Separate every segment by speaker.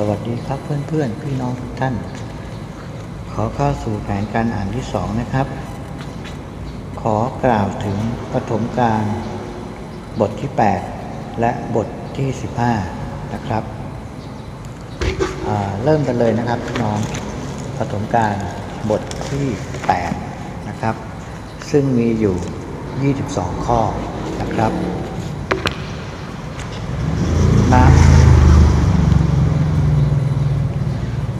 Speaker 1: สวัสดีครับเพื่อนๆ พี่น้องทุกท่าน ขอเข้าสู่แผนการอ่านที่สองนะครับ ขอกล่าวถึงปฐมกาลบทที่ 8 และบทที่ 15 นะครับ เริ่มกันเลยนะครับพี่น้องปฐมกาลบทที่ 8 นะครับ ซึ่งมีอยู่ 22 ข้อนะครับน้ำ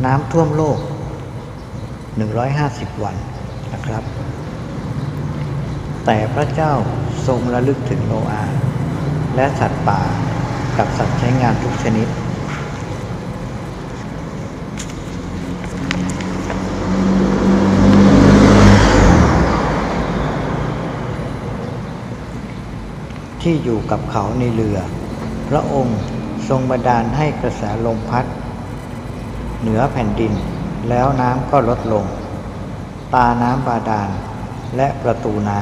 Speaker 1: น้ำท่วมโลก 150 วันนะครับ แต่พระเจ้าทรงระลึกถึงโนอา และสัตว์ป่ากับสัตว์ใช้งานทุกชนิด ที่อยู่กับเขาในเรือ พระองค์ทรงบันดาลให้กระแสลมพัด เหนือแผ่นดิน แล้วน้ำก็ลดลง ตาน้ำบาดาล และประตูน้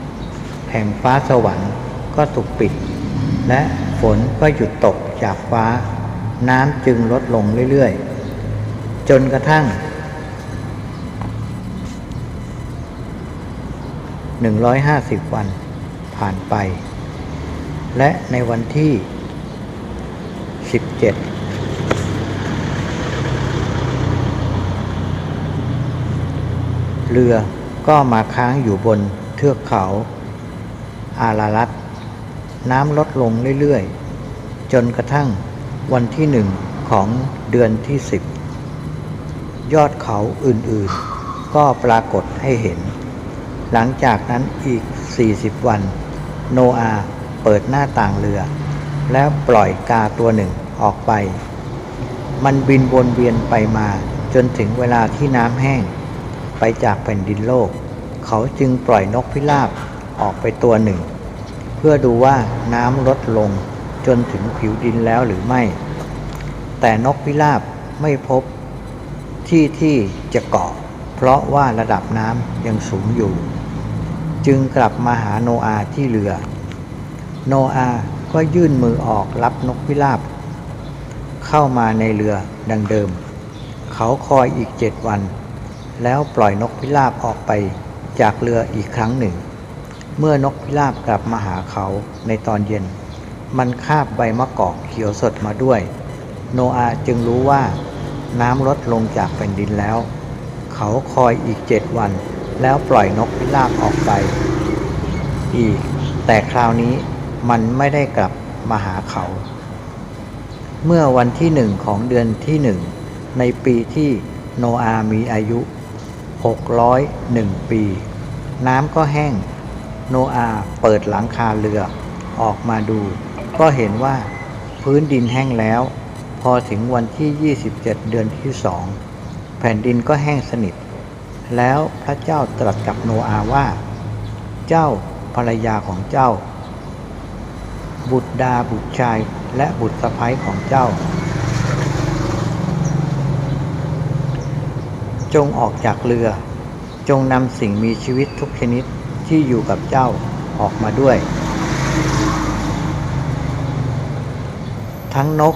Speaker 1: ำแห่งฟ้าสวรรค์ก็ถูกปิด และฝนก็หยุดตกจากฟ้า น้ำจึงลดลงเรื่อยๆ จนกระทั่ง 150 วันผ่านไป และในวันที่ 17 เรือก็มาค้างอยู่บนเทือกเขา อารารัตน้ำลดลงเรื่อยๆ จนกระทั่งวันที่หนึ่งของเดือนที่สิบยอดเขาอื่นๆ ก็ปรากฏให้เห็น หลังจากนั้นอีก 40 วัน โนอาเปิดหน้าต่างเรือ แล้วปล่อยกาตัวหนึ่งออกไป มันบินวนเวียนไปมาจนถึงเวลาที่น้ำแห้ง ไปจากแผ่นดินโลก เขาจึงปล่อยนกพิราบออกไปตัวหนึ่ง เพื่อดูว่าน้ำลดลงจนถึงผิวดินแล้วหรือไม่ แต่นกพิราบไม่พบที่ที่จะเกาะ เพราะว่าระดับน้ำยังสูงอยู่ จึงกลับมาหาโนอาที่เรือ โนอาก็ยื่นมือออกรับนกพิราบ เข้ามาในเรือดังเดิม เขาคอยอีกเจ็ดวัน แล้วปล่อยนกพิราบออกไปจากเรืออีกครั้งหนึ่ง เมื่อนกพิราบกลับมาหาเขาในตอนเย็น มันคาบใบมะกอกเขียวสดมาด้วย โนอาจึงรู้ว่าน้ำลดลงจากแผ่นดินแล้ว เขาคอยอีกเจ็ดวัน แล้วปล่อยนกพิราบออกไป อีก แต่คราวนี้มันไม่ได้กลับมาหาเขา เมื่อวันที่หนึ่งของเดือนที่หนึ่งในปีที่โนอามีอายุ 601 ปี น้ำก็แห้ง โนอาเปิดหลังคาเรือ ออกมาดู ก็เห็นว่าพื้นดินแห้งแล้ว พอถึงวันที่ 27 เดือนที่สองแผ่นดินก็แห้งสนิท แล้วพระเจ้าตรัสกับโนอาว่า เจ้าภรรยาของเจ้า บุตรดาบุตรชายและบุตรสะใภ้ของเจ้า จงออกจากเรือ จงนำสิ่งมีชีวิตทุกชนิดที่อยู่กับเจ้าออกมาด้วย ทั้งนก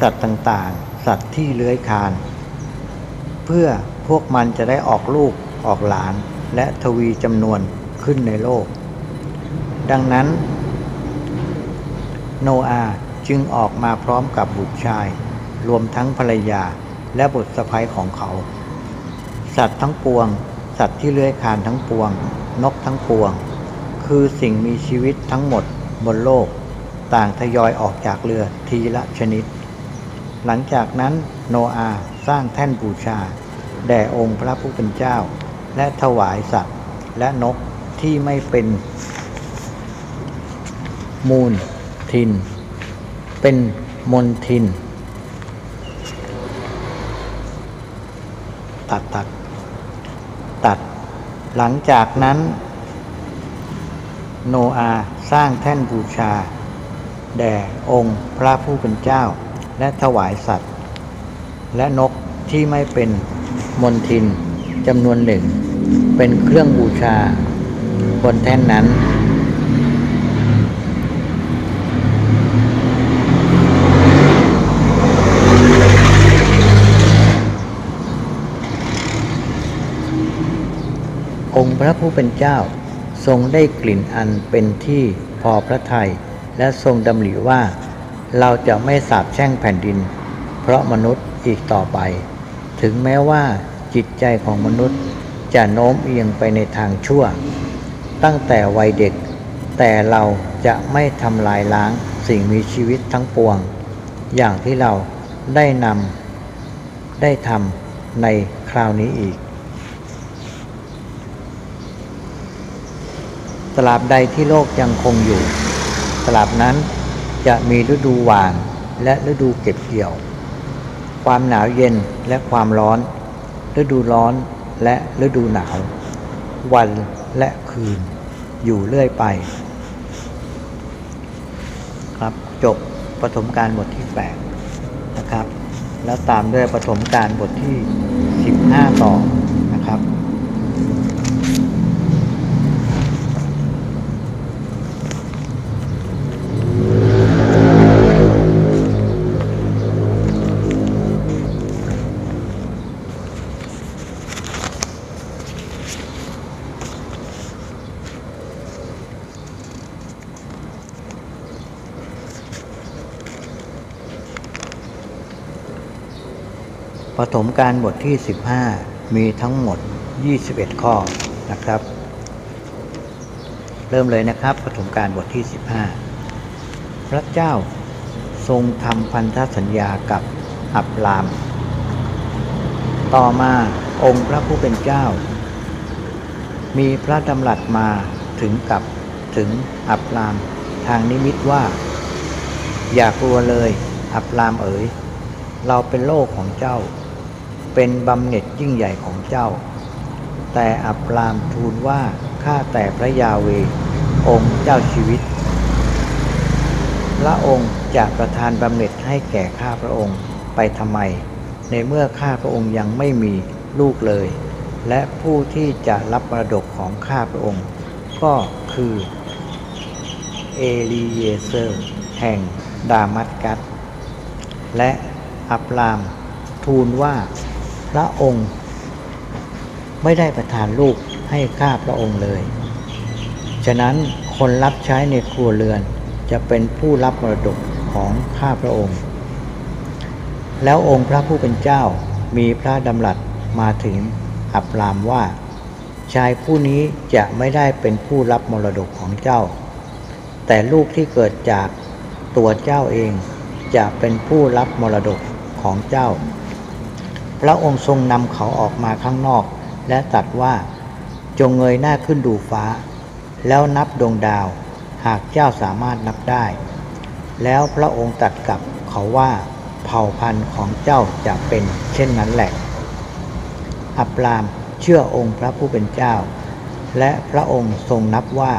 Speaker 1: สัตว์ต่างๆ สัตว์ที่เลื้อยคลาน เพื่อพวกมันจะได้ออกลูกออกหลาน และทวีจำนวนขึ้นในโลก ดังนั้น โนอาจึงออกมาพร้อมกับบุตรชาย รวมทั้งภรรยาและบุตรสะใภ้ของเขา สัตว์ทั้งปวง สัตว์ที่เลื้อยคลานทั้งปวง นกทั้งปวง คือสิ่งมีชีวิตทั้งหมดบนโลก ต่างทยอยออกจากเรือทีละชนิด หลังจากนั้นโนอาสร้างแท่นบูชา แด่องค์พระผู้เป็นเจ้า และถวายสัตว์และนกที่ไม่เป็นมูลทิน เป็นมนทิน ตัดตัด หลังจากนั้น โนอาสร้างแท่นบูชา แด่องค์พระผู้เป็นเจ้า และถวายสัตว์ และนกที่ไม่เป็นมนทินจำนวนหนึ่ง เป็นเครื่องบูชาบนแท่นนั้น องค์พระผู้เป็นเจ้า ทรงได้กลิ่นอันเป็นที่พอพระทัยและทรงดำริว่า เราจะไม่สาบแช่งแผ่นดิน เพราะมนุษย์อีกต่อไป ถึงแม้ว่าจิตใจของมนุษย์จะโน้มเอียงไปในทางชั่ว ตั้งแต่วัยเด็ก แต่เราจะไม่ทำลายล้างสิ่งมีชีวิตทั้งปวง อย่างที่เราได้นำได้ทำในคราวนี้อีก ตราบใดที่โลกยังคงอยู่ ตราบนั้นจะมีฤดูหวานและฤดูเก็บเกี่ยว ความหนาวเย็นและความร้อน ฤดูร้อนและฤดูหนาว วันและคืน อยู่เรื่อยไป ครับจบปฐมการบทที่8นะครับ แล้วตามด้วยปฐมการบทที่ 15 ต่อ ปฐมการบทที่ 15 มีทั้งหมด 21 ข้อนะครับ เริ่มเลยนะครับปฐมการบทที่ 15 พระเจ้าทรงทำพันธสัญญากับอับราม ต่อมาองค์พระผู้เป็นเจ้า มีพระดำรัสมาถึงกับถึงอับรามทางนิมิตว่า อย่ากลัวเลย อับรามเอ๋ยเราเป็นโลกของเจ้า เป็นบำเหน็จยิ่งใหญ่ของเจ้า แต่อับรามทูลว่าข้าแต่พระยาเว องค์เจ้าชีวิต พระองค์จะประทานบำเหน็จให้แก่ข้าพระองค์ไปทำไม ในเมื่อข้าพระองค์ยังไม่มีลูกเลย และผู้ที่จะรับมรดกของข้าพระองค์ ก็คือเอลีเยเซอร์แห่งดามัสกัสและอับรามทูลว่า ระองค์ไม่ได้ประทานลูกให้ข้าพระองค์เลย ฉะนั้นคนรับใช้ในครัวเรือนจะเป็นผู้รับมรดกของข้าพระองค์ แล้วองค์พระผู้เป็นเจ้ามีพระดำรัสมาถึงอับรามว่า ชายผู้นี้จะไม่ได้เป็นผู้รับมรดกของเจ้า แต่ลูกที่เกิดจากตัวเจ้าเองจะเป็นผู้รับมรดกของเจ้า พระองค์ทรงนำเขาออกมาข้างนอก และตรัสว่าจงเงยหน้าขึ้นดูฟ้า แล้วนับดวงดาว หากเจ้าสามารถนับได้ แล้วพระองค์ตรัสกับเขาว่าเผ่าพันธุ์ของเจ้าจะเป็นเช่นนั้นแหละ อับรามเชื่อองค์พระผู้เป็นเจ้า และพระองค์ทรงนับว่า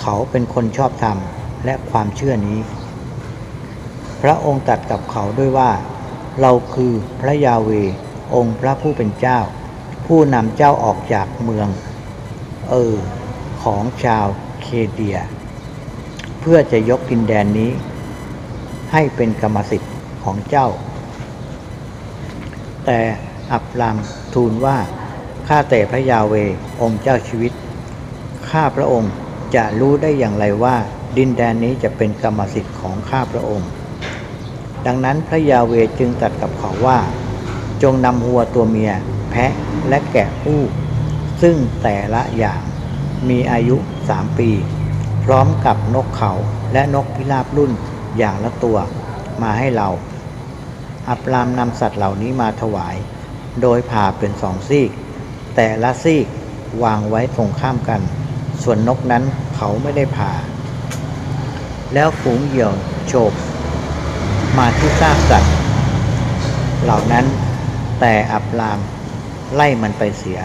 Speaker 1: เขาเป็นคนชอบธรรมและความเชื่อนี้ พระองค์ตรัสกับเขาด้วยว่า เราคือพระยาเว องค์พระผู้เป็นเจ้า ผู้นำเจ้าออกจากเมือง เออ ของชาวเคเดีย เพื่อจะยกดินแดนนี้ ให้เป็นกรรมสิทธิ์ของเจ้า แต่อับรามทูลว่าข้าแต่พระยาเวองค์เจ้าชีวิต ข้าพระองค์จะรู้ได้อย่างไรว่า ดินแดนนี้จะเป็นกรรมสิทธิ์ของข้าพระองค์ ดังนั้นพระยาเวจึงตรัสกับเขาว่า จงนำวัวตัวเมีย แพะและแกะผู้ ซึ่งแต่ละอย่างมีอายุสามปี พร้อมกับนกเขาและนกพิราบรุ่นอย่างละตัวมาให้เรา อับรามนำสัตว์เหล่านี้มาถวาย โดยผ่าเป็นสองซีก แต่ละซีกวางไว้ตรงข้ามกัน ส่วนนกนั้นเขาไม่ได้ผ่า แล้วฝูงเหยี่ยวโฉบมาที่ซากสัตว์ เหล่านั้น แต่อับรามไล่มันไปเสีย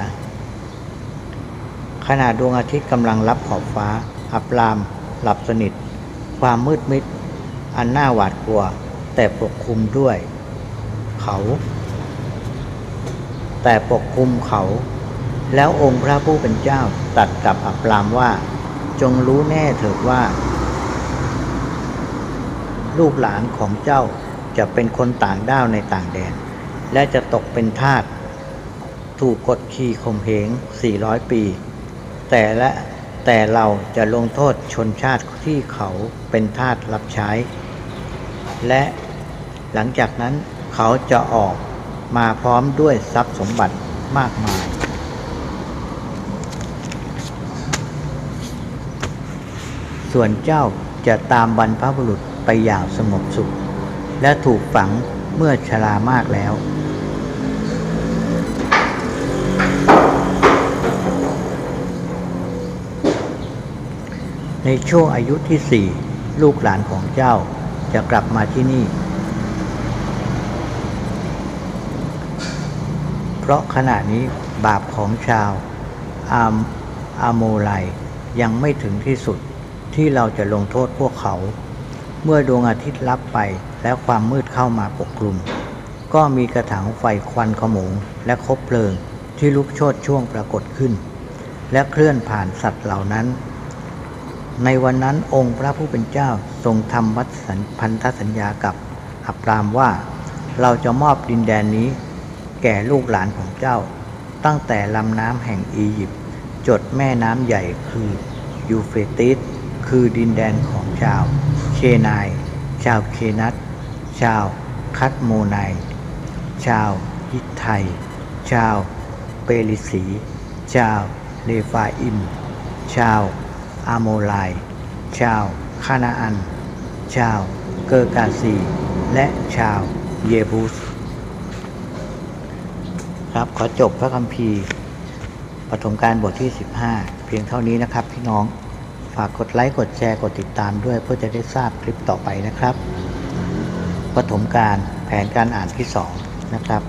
Speaker 1: ขณะดวงอาทิตย์กำลังรับขอบฟ้า อับรามหลับสนิท ความมืดมิด อันน่าหวาดกลัว แต่ปกคลุมด้วย เขา แต่ปกคลุมเขา แล้วองค์พระผู้เป็นเจ้าตัดกับอับรามว่า จงรู้แน่เถิดว่า ลูกหลานของเจ้าจะเป็นคนต่างด้าวในต่างแดน และจะตกเป็นทาสถูกกดขี่ข่มเหง 400 ปี แต่ละแต่เราจะลงโทษชนชาติที่เขาเป็นทาสรับใช้ และหลังจากนั้นเขาจะออกมาพร้อมด้วยทรัพย์สมบัติมากมาย ส่วนเจ้าจะตามบรรพบุรุษไปอย่างสงบสุข และถูกฝัง เมื่อชรามากแล้ว ในช่วงอายุที่สี่ลูกหลานของเจ้าจะกลับมาที่นี่ เพราะขณะนี้บาปของชาวอามอาโมไลยังไม่ถึงที่สุดที่เราจะลงโทษพวกเขา เมื่อดวงอาทิตย์ลับไป และความมืดเข้ามาปกคลุม ก็มีกระถางไฟควันขโมงและคบเพลิงที่ลุกโชนช่วงปรากฏขึ้น และเคลื่อนผ่านสัตว์เหล่านั้น ในวันนั้นองค์พระผู้เป็นเจ้าทรงทำวัดสัญพันธสัญญากับอับรามว่า เราจะมอบดินแดนนี้ แก่ลูกหลานของเจ้า ตั้งแต่ลำน้ำแห่งอียิปต์จดแม่น้ำใหญ่คือยูเฟติสคือดินแดนของชาว เคนาย ชาวเคนัต ชาวคัตโมไน ชาวฮิตไทย ชาวเปริสี ชาวเลฟาอิม ชาวอาโมไลายชาวคานาอัน ชาวเกอร์กาซี และชาวเยบูส ครับขอจบพระคัมภีร์ปฐมกาลบทที่ 15 เพียงเท่านี้นะครับพี่น้อง ฝากกดไลค์ กดแชร์ กดติดตามด้วยเพื่อจะได้ทราบคลิปต่อไปนะครับ ปฐมกาลแผนการอ่านที่2นะครับ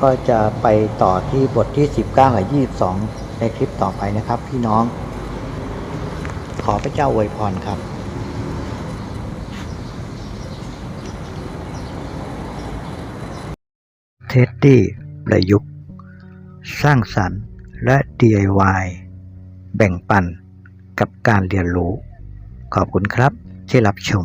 Speaker 1: ก็จะไปต่อที่บทที่ 19กับ22 ในคลิปต่อไปนะครับ พี่น้อง ขอพระเจ้าอวยพรครับเท็ดดี้ประยุกต์ สร้างสรรค์และ DIY แบ่งปันกับการเรียนรู้ ขอบคุณครับ ที่รับชม